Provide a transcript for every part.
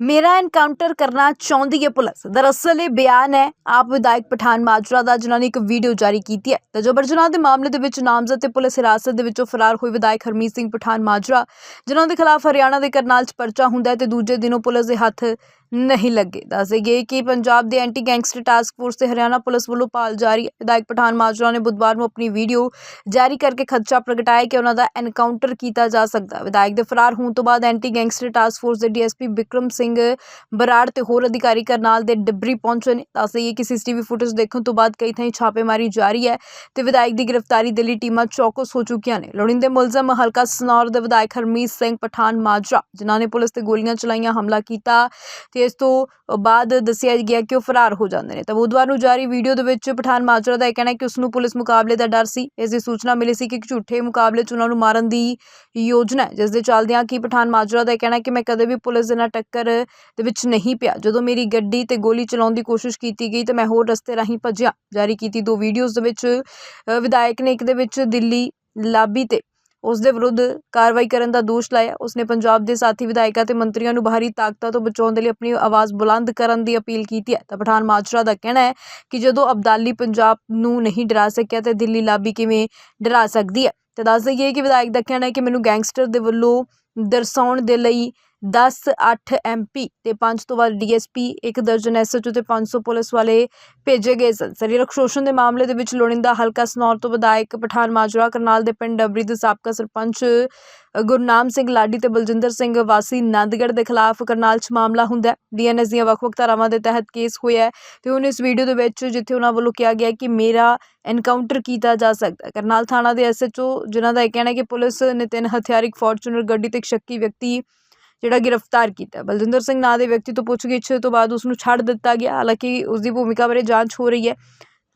ਮੇਰਾ ਐਨਕਾਊਂਟਰ ਕਰਨਾ ਚਾਹੁੰਦੀ ਹੈ ਪੁਲਿਸ। ਦਰਅਸਲ ਇਹ ਬਿਆਨ ਹੈ, ਆਪ ਵਿਧਾਇਕ ਪਠਾਨ ਮਾਜਰਾ ਦਾ, ਜਿਨ੍ਹਾਂ ਨੇ ਇੱਕ ਵੀਡੀਓ ਜਾਰੀ ਕੀਤੀ ਹੈ। ਤਾਂ ਜ਼ਬਰ ਜਨਾਹ ਦੇ ਮਾਮਲੇ ਦੇ ਵਿੱਚ ਨਾਮਜ਼ਦ ਤੇ ਪੁਲਿਸ ਹਿਰਾਸਤ ਦੇ ਵਿੱਚੋਂ ਫਰਾਰ ਹੋਏ ਵਿਧਾਇਕ ਹਰਮੀਤ ਸਿੰਘ ਪਠਾਨ ਮਾਜਰਾ, ਜਿਨ੍ਹਾਂ ਦੇ ਖਿਲਾਫ ਹਰਿਆਣਾ ਦੇ ਕਰਨਾਲ 'ਚ ਪਰਚਾ ਹੁੰਦਾ ਹੈ ਤੇ ਦੂਜੇ ਦਿਨੋਂ ਪੁਲਿਸ ਦੇ ਹੱਥ ਨਹੀਂ ਲੱਗੇ। ਦੱਸ ਗਏ ਕਿ ਪੰਜਾਬ ਦੇ ਐਂਟੀ ਗੈਂਗਸਟਰ ਟਾਸਕ ਫੋਰਸ ਤੇ ਹਰਿਆਣਾ ਪੁਲਿਸ ਵੱਲੋਂ ਭਾਲ ਜਾਰੀ। ਹੈ ਵਿਧਾਇਕ ਪਠਾਨ ਮਾਜਰਾ ਨੇ ਬੁੱਧਵਾਰ ਨੂੰ ਆਪਣੀ ਵੀਡੀਓ ਜਾਰੀ ਕਰਕੇ ਖਦਸ਼ਾ ਪ੍ਰਗਟਾਇਆ ਕਿ ਉਹਨਾਂ ਦਾ ਐਨਕਾਊਂਟਰ ਕੀਤਾ ਜਾ ਸਕਦਾ ਵਿਧਾਇਕ ਦੇ ਫਰਾਰ ਹੋਣ ਤੋਂ ਬਾਅਦ ਐਂਟੀ ਗੈਂਗਸਟਰ ਟਾਸਕ ਫੋਰਸ ਦੇ ਡੀਐਸਪੀ ਵਿਕਰਮ ਸਿੰਘ ਬਰਾੜ ਤੇ ਹੋਰ ਅਧਿਕਾਰੀ ਕਰਨਾਲ ਦੇ ਡਿਬਰੀ ਪਹੁੰਚੇ ਨੇ। ਦੱਸ ਗਏ ਕਿ ਸੀਸੀਟੀਵੀ ਫੁਟੇਜ ਦੇਖਣ ਤੋਂ ਬਾਅਦ ਕਈ ਥਾਈਂ ਛਾਪੇਮਾਰੀ ਜਾਰੀ ਹੈ ਤੇ ਵਿਧਾਇਕ ਦੀ ਗ੍ਰਿਫਤਾਰੀ ਦੇ ਲਈ ਟੀਮਾਂ ਚੌਕਸ ਹੋ ਚੁੱਕੀਆਂ ਨੇ। ਲੋੜੀਂਦੇ ਮੁਲਜ਼ਮ ਹਲਕਾ ਸਨੌਰ ਦੇ ਵਿਧਾਇਕ ਹਰਮੀਤ ਸਿੰਘ ਪਠਾਨ ਮਾਜਰਾ, ਜਿਨ੍ਹਾਂ ਨੇ ਪੁਲਿਸ ਤੇ ਗੋਲੀਆਂ ਚਲਾਈਆਂ, ਹਮਲਾ ਕੀਤਾ ਤੇ ਇਸ ਤੋਂ ਬਾਅਦ ਦੱਸਿਆ ਗਿਆ ਕਿ ਉਹ ਫਰਾਰ ਹੋ ਜਾਂਦੇ ਨੇ। ਤਾਂ ਬੁੱਧਵਾਰ ਨੂੰ ਜਾਰੀ ਵੀਡੀਓ ਦੇ ਵਿੱਚ ਪਠਾਨ ਮਾਜਰਾ ਦਾ ਇਹ ਕਹਿਣਾ ਹੈ ਕਿ ਉਸ ਨੂੰ ਪੁਲਿਸ ਮੁਕਾਬਲੇ ਦਾ ਡਰ ਸੀ। ਇਸ ਦੀ ਸੂਚਨਾ ਮਿਲੀ ਸੀ ਕਿ ਇੱਕ ਝੂਠੇ ਮੁਕਾਬਲੇ 'ਚ ਉਹਨਾਂ ਨੂੰ ਮਾਰਨ ਦੀ ਯੋਜਨਾ ਹੈ ਜਿਸ ਦੇ ਚੱਲਦਿਆਂ ਕਿ ਪਠਾਨ ਮਾਜਰਾ ਦਾ ਇਹ ਕਹਿਣਾ ਹੈ ਕਿ ਮੈਂ ਕਦੇ ਵੀ ਪੁਲਿਸ ਦੇ ਨਾਲ ਟੱਕਰ ਦੇ ਵਿੱਚ ਨਹੀਂ ਪਿਆ। ਜਦੋਂ ਮੇਰੀ ਗੱਡੀ ਤੇ ਗੋਲੀ ਚਲਾਉਣ ਦੀ ਕੋਸ਼ਿਸ਼ ਕੀਤੀ ਗਈ ਤਾਂ ਮੈਂ ਹੋਰ ਰਸਤੇ ਰਾਹੀਂ ਭੱਜਿਆ। ਜਾਰੀ ਕੀਤੀ ਦੋ ਵੀਡੀਓਜ਼ ਦੇ ਵਿੱਚ ਵਿਧਾਇਕ ਨੇ ਇੱਕ ਦੇ ਵਿੱਚ ਦਿੱਲੀ ਲਾਬੀ ਤੇ ਉਸ ਦੇ ਵਿਰੁੱਧ ਕਾਰਵਾਈ ਕਰਨ ਦਾ ਦੋਸ਼ ਲਾਇਆ। ਉਸਨੇ ਪੰਜਾਬ ਦੇ ਸਾਥੀ, ਵਿਧਾਇਕਾਂ ਤੇ ਮੰਤਰੀਆਂ ਨੂੰ ਬਾਹਰੀ ਤਾਕਤਾਂ ਤੋਂ ਬਚਾਉਣ ਦੇ ਲਈ ਆਪਣੀ ਆਵਾਜ਼ ਬੁਲੰਦ ਕਰਨ ਦੀ ਅਪੀਲ ਕੀਤੀ ਹੈ। ਤਾਂ ਪਠਾਨ ਮਾਜਰਾ ਦਾ ਕਹਿਣਾ ਹੈ ਕਿ ਜਦੋਂ ਅਬਦਾਲੀ ਪੰਜਾਬ ਨੂੰ ਨਹੀਂ ਡਰਾ ਸਕਿਆ ਤੇ ਦਿੱਲੀ ਲਾਬੀ ਕਿਵੇਂ ਡਰਾ ਸਕਦੀ ਹੈ? ਤੇ ਦੱਸ ਦਈਏ ਕਿ ਵਿਧਾਇਕ ਦਾ ਕਹਿਣਾ ਹੈ ਕਿ ਮੈਨੂੰ ਗੈਂਗਸਟਰ ਦੇ ਵੱਲੋਂ ਦਰਸਾਉਣ ਦੇ ਲਈ 10 8 ਐਮਪੀ ਤੇ 5 ਤੋਂ ਬਾਅਦ ਪੀ ਇੱਕ ਦਰਜਨ ਐਸ ਐੱਚ ਓ ਅਤੇ ਪੰਜ ਸੌ ਪੁਲਿਸ ਵਾਲੇ ਭੇਜੇ ਗਏ ਸਨ। ਸਰੀਰਕ ਸ਼ੋਸ਼ਣ ਦੇ ਮਾਮਲੇ ਦੇ ਵਿੱਚ ਲੋੜੀਂਦਾ ਹਲਕਾ ਸਨੌਰ ਤੋਂ ਵਿਧਾਇਕ ਪਠਾਨ ਮਾਜਰਾ, ਕਰਨਾਲ ਦੇ ਪਿੰਡ ਡਬਰੀ ਦੇ ਸਾਬਕਾ ਸਰਪੰਚ ਗੁਰਨਾਮ ਸਿੰਘ ਲਾਡੀ ਤੇ ਬਲਜਿੰਦਰ ਸਿੰਘ ਵਾਸੀ ਨੰਦਗੜ੍ਹ ਦੇ ਖਿਲਾਫ ਕਰਨਾਲ 'ਚ ਮਾਮਲਾ ਹੁੰਦਾ ਹੈ। ਡੀਐਨਐਸ ਦੀਆਂ ਵੱਖ-ਵੱਖ ਧਾਰਾਵਾਂ ਦੇ ਤਹਿਤ ਕੇਸ ਹੋਇਆ ਹੈ ਤੇ ਹੁਣ ਇਸ ਵੀਡੀਓ ਦੇ ਵਿੱਚ ਜਿੱਥੇ ਉਹਨਾਂ ਵੱਲੋਂ ਕਿਹਾ ਗਿਆ ਕਿ ਮੇਰਾ ਐਨਕਾਊਂਟਰ ਕੀਤਾ ਜਾ ਸਕਦਾ ਕਰਨਾਲ ਥਾਣਾ ਦੇ ਐਸਐਚਓ ਜਿਨ੍ਹਾਂ ਦਾ ਇਹ ਕਹਿਣਾ ਹੈ ਕਿ ਪੁਲਿਸ ਨੇ ਤਿੰਨ ਹਥਿਆਰਿਕ ਫੋਰਚੂਨਰ, ਗੱਡੀ ਤੇ ਇੱਕ ਸ਼ੱਕੀ ਵਿਅਕਤੀ ਜਿਹੜਾ ਗ੍ਰਿਫਤਾਰ ਕੀਤਾ। ਬਲਜਿੰਦਰ ਸਿੰਘ ਨਾਂ ਦੇ ਵਿਅਕਤੀ ਤੋਂ ਪੁੱਛਗਿੱਛ ਤੋਂ ਬਾਅਦ ਉਸ ਨੂੰ ਛੱਡ ਦਿੱਤਾ ਗਿਆ। ਹਾਲਾਂਕਿ ਉਸ ਦੀ ਭੂਮਿਕਾ ਬਾਰੇ ਜਾਂਚ ਹੋ ਰਹੀ ਹੈ।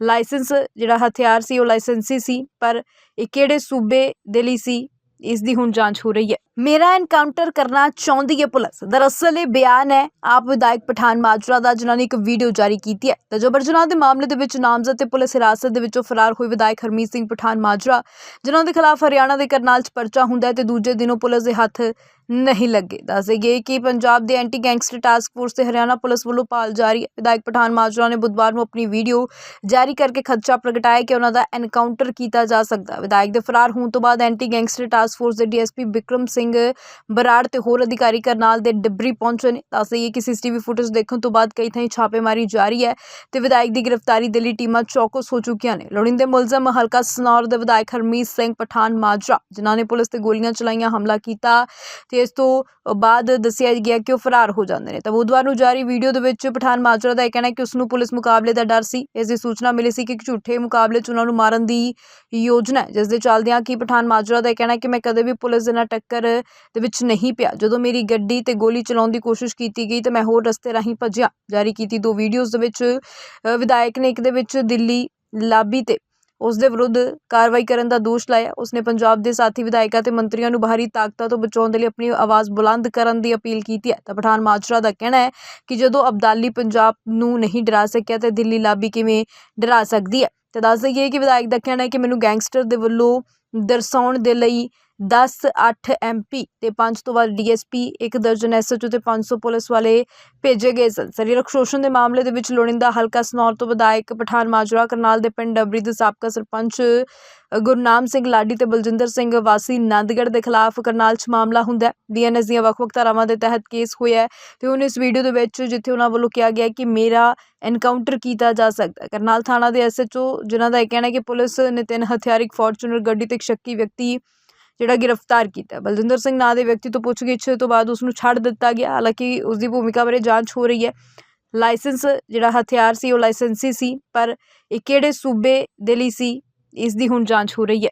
ਲਾਇਸੈਂਸ ਜਿਹੜਾ ਹਥਿਆਰ ਸੀ, ਉਹ ਲਾਇਸੈਂਸੀ ਸੀ, ਪਰ ਇਹ ਕਿਹੜੇ ਸੂਬੇ ਦੇ ਲਈ ਸੀ, ਇਸ ਦੀ ਹੁਣ ਜਾਂਚ ਹੋ ਰਹੀ ਹੈ। ਮੇਰਾ ਐਨਕਾਊਂਟਰ ਕਰਨਾ ਚਾਹੁੰਦੀ ਹੈ ਪੁਲਿਸ। ਦਰਅਸਲ ਇਹ ਬਿਆਨ ਹੈ ਆਪ ਵਿਧਾਇਕ ਪਠਾਨ ਮਾਜਰਾ ਦਾ, ਜਿਨ੍ਹਾਂ ਨੇ ਇੱਕ ਵੀਡੀਓ ਜਾਰੀ ਕੀਤੀ ਹੈ। ਤੇ ਜਬਰਜਨਾਹ ਦੇ ਮਾਮਲੇ ਦੇ ਵਿੱਚ ਨਾਮਜ਼ਦ ਤੇ ਪੁਲਿਸ ਹਿਰਾਸਤ ਦੇ ਵਿੱਚੋਂ ਫਰਾਰ ਹੋਏ ਵਿਧਾਇਕ ਹਰਮੀਤ ਸਿੰਘ ਪਠਾਨ ਮਾਜਰਾ, ਜਿਨ੍ਹਾਂ ਦੇ ਖਿਲਾਫ ਹਰਿਆਣਾ ਦੇ ਕਰਨਾਲ 'ਚ ਪਰਚਾ ਹੁੰਦਾ ਹੈ ਤੇ ਦੂਜੇ ਦਿਨੋਂ ਪੁਲਿਸ ਦੇ ਹੱਥ ਨਹੀਂ ਲੱਗੇ। ਦੱਸੇ ਗਏ ਕਿ ਪੰਜਾਬ ਦੇ ਐਂਟੀ ਗੈਂਗਸਟਰ ਟਾਸਕ ਫੋਰਸ ਤੇ ਹਰਿਆਣਾ ਪੁਲਿਸ ਵੱਲੋਂ ਭਾਲ ਜਾਰੀ ਹੈ। ਵਿਧਾਇਕ ਪਠਾਨ ਮਾਜਰਾ ਨੇ ਬੁੱਧਵਾਰ ਨੂੰ ਆਪਣੀ ਵੀਡੀਓ ਜਾਰੀ ਕਰਕੇ ਖਦਸ਼ਾ ਪ੍ਰਗਟਾਇਆ ਕਿ ਉਹਨਾਂ ਦਾ ਐਨਕਾਊਂਟਰ ਕੀਤਾ ਜਾ ਸਕਦਾ ਵਿਧਾਇਕ ਦੇ ਫਰਾਰ ਹੋਣ ਤੋਂ ਬਾਅਦ ਐਂਟੀ ਗੈਂਗਸਟਰ ਟਾਸਕ ਫੋਰਸ ਦੇ ਡੀਐਸਪੀ ਵਿਕਰਮ ਸਿੰਘ ਬਰਾੜ ਤੇ ਹੋਰ ਅਧਿਕਾਰੀ ਕਰਨਾਲ ਦੇ ਡਿਬਰੀ ਪਹੁੰਚੇ ਨੇ। ਦੱਸ ਦਈਏ ਕਿ ਸੀਸੀਟੀਵੀ ਫੁਟੇਜ ਦੇਖਣ ਤੋਂ ਬਾਅਦ ਕਈ ਥਾਈਂ ਛਾਪੇਮਾਰੀ ਜਾਰੀ ਹੈ ਤੇ ਵਿਧਾਇਕ ਦੀ ਗ੍ਰਿਫਤਾਰੀ ਦੇ ਲਈ ਟੀਮਾਂ ਚੌਕਸ ਹੋ ਚੁੱਕੀਆਂ ਨੇ। ਲੋੜੀਂਦੇ ਮੁਲਜ਼ਮ ਹਲਕਾ ਸਨੌਰ ਦੇ ਵਿਧਾਇਕ ਹਰਮੀਤ ਸਿੰਘ ਪਠਾਨ ਮਾਜਰਾ, ਜਿਨ੍ਹਾਂ ਨੇ ਪੁਲਿਸ ਤੇ ਗੋਲੀਆਂ ਚਲਾਈਆਂ, ਹਮਲਾ ਕੀਤਾ ਤੇ ਇਸ ਤੋਂ ਬਾਅਦ ਦੱਸਿਆ ਗਿਆ ਕਿ ਉਹ ਫਰਾਰ ਹੋ ਜਾਂਦੇ ਨੇ। ਤਾਂ ਬੁੱਧਵਾਰ ਨੂੰ ਜਾਰੀ ਵੀਡੀਓ ਦੇ ਵਿੱਚ ਪਠਾਨ ਮਾਜਰਾ ਦਾ ਇਹ ਕਹਿਣਾ ਹੈ ਕਿ ਉਸ ਨੂੰ ਪੁਲਿਸ ਮੁਕਾਬਲੇ ਦਾ ਡਰ ਸੀ। ਇਸ ਦੀ ਸੂਚਨਾ ਮਿਲੀ ਸੀ ਕਿ ਇੱਕ ਝੂਠੇ ਮੁਕਾਬਲੇ 'ਚ ਉਹਨਾਂ ਨੂੰ ਮਾਰਨ ਦੀ ਯੋਜਨਾ ਜਿਸ ਦੇ ਚੱਲਦਿਆਂ ਕਿ ਪਠਾਨ ਮਾਜਰਾ ਦਾ ਇਹ ਕਹਿਣਾ ਕਿ ਮੈਂ ਕਦੇ ਵੀ ਪੁਲਿਸ ਦੇ ਨਾਲ ਟੱਕਰ ਦੇ ਵਿੱਚ ਨਹੀਂ ਪਿਆ। ਜਦੋਂ ਮੇਰੀ ਗੱਡੀ ਤੇ ਗੋਲੀ ਚਲਾਉਣ ਦੀ ਕੋਸ਼ਿਸ਼ ਕੀਤੀ ਗਈ, ਤਾਂ ਮੈਂ ਹੋਰ ਰਸਤੇ ਰਾਹੀਂ ਭੱਜਿਆ। ਜਾਰੀ ਕੀਤੀ ਦੋ ਵੀਡੀਓਜ਼ ਦੇ ਵਿੱਚ ਵਿਧਾਇਕ ਨੇ ਇੱਕ ਦੇ ਵਿੱਚ ਦਿੱਲੀ ਲਾਬੀ ਤੇ ਉਸ ਦੇ ਵਿਰੁੱਧ ਕਾਰਵਾਈ ਕਰਨ ਦਾ ਦੋਸ਼ ਲਾਇਆ। ਉਸਨੇ ਪੰਜਾਬ ਦੇ ਸਾਥੀ, ਵਿਧਾਇਕਾਂ ਤੇ ਮੰਤਰੀਆਂ ਨੂੰ ਬਾਹਰੀ ਤਾਕਤਾਂ ਤੋਂ ਬਚਾਉਣ ਦੇ ਲਈ ਆਪਣੀ ਆਵਾਜ਼ ਬੁਲੰਦ ਕਰਨ ਦੀ ਅਪੀਲ ਕੀਤੀ ਹੈ। ਤਾਂ ਪਠਾਨ ਮਾਜਰਾ ਦਾ ਕਹਿਣਾ ਹੈ ਕਿ ਜਦੋਂ ਅਬਦਾਲੀ ਪੰਜਾਬ ਨੂੰ ਨਹੀਂ ਡਰਾ ਸਕਿਆ, ਤੇ ਦਿੱਲੀ ਲਾਬੀ ਕਿਵੇਂ ਡਰਾ ਸਕਦੀ ਹੈ? ਤੇ ਦੱਸ ਦਈਏ ਕਿ ਵਿਧਾਇਕ ਦਾ ਕਹਿਣਾ ਹੈ ਕਿ ਮੈਨੂੰ ਗੈਂਗਸਟਰ ਦੇ ਵੱਲੋਂ ਦਰਸਾਉਣ ਦੇ ਲਈ 10 8 ਐਮਪੀ ਤੇ 5 ਤੋਂ ਬਾਅਦ ਡੀਐਸਪੀ ਇੱਕ ਦਰਜਨ ਐਸਐਚਓ ਤੇ 500 ਪੁਲਿਸ ਵਾਲੇ ਭੇਜੇ ਗਏ ਸਨ। ਸਰੀਰਕ ਸ਼ੋਸ਼ਣ ਦੇ ਮਾਮਲੇ ਦੇ ਵਿੱਚ ਲੋੜਿੰਦਾ ਹਲਕਾ ਸਨੌਰ ਤੋਂ ਵਿਧਾਇਕ ਪਠਾਨ ਮਾਜਰਾ, ਕਰਨਾਲ ਦੇ ਪਿੰਡ ਡਬਰੀ ਦੇ ਸਾਬਕਾ ਸਰਪੰਚ ਗੁਰਨਾਮ ਸਿੰਘ ਲਾਡੀ ਤੇ ਬਲਜਿੰਦਰ ਸਿੰਘ ਵਾਸੀ ਨੰਦਗੜ੍ਹ ਦੇ ਖਿਲਾਫ ਕਰਨਾਲ 'ਚ ਮਾਮਲਾ ਹੁੰਦਾ ਹੈ। ਡੀਐਨਐਸ ਦੀਆਂ ਵੱਖ-ਵੱਖ ਧਾਰਾਵਾਂ ਦੇ ਤਹਿਤ ਕੇਸ ਹੋਇਆ ਹੈ ਤੇ ਹੁਣ ਇਸ ਵੀਡੀਓ ਦੇ ਵਿੱਚ ਜਿੱਥੇ ਉਹਨਾਂ ਵੱਲੋਂ ਕਿਹਾ ਗਿਆ ਕਿ ਮੇਰਾ ਐਨਕਾਊਂਟਰ ਕੀਤਾ ਜਾ ਸਕਦਾ ਕਰਨਾਲ ਥਾਣਾ ਦੇ ਐਸਐਚਓ ਜਿਨ੍ਹਾਂ ਦਾ ਇਹ ਕਹਿਣਾ ਹੈ ਕਿ ਪੁਲਿਸ ਨੇ ਤਿੰਨ ਹਥਿਆਰਿਕ ਫੋਰਚੂਨਰ, ਗੱਡੀ ਤੇ ਇੱਕ ਸ਼ੱਕੀ ਵਿਅਕਤੀ ਜਿਹੜਾ ਗ੍ਰਿਫਤਾਰ ਕੀਤਾ। ਬਲਜਿੰਦਰ ਸਿੰਘ ਨਾਂ ਦੇ ਵਿਅਕਤੀ ਤੋਂ ਪੁੱਛਗਿੱਛ ਤੋਂ ਬਾਅਦ ਉਸ ਨੂੰ ਛੱਡ ਦਿੱਤਾ ਗਿਆ। ਹਾਲਾਂਕਿ ਉਸ ਦੀ ਭੂਮਿਕਾ ਬਾਰੇ ਜਾਂਚ ਹੋ ਰਹੀ ਹੈ। ਲਾਇਸੈਂਸ ਜਿਹੜਾ ਹਥਿਆਰ ਸੀ, ਉਹ ਲਾਇਸੈਂਸੀ ਸੀ, ਪਰ ਇਹ ਕਿਹੜੇ ਸੂਬੇ ਦੇ ਲਈ ਸੀ, ਇਸ ਦੀ ਹੁਣ ਜਾਂਚ ਹੋ ਰਹੀ ਹੈ।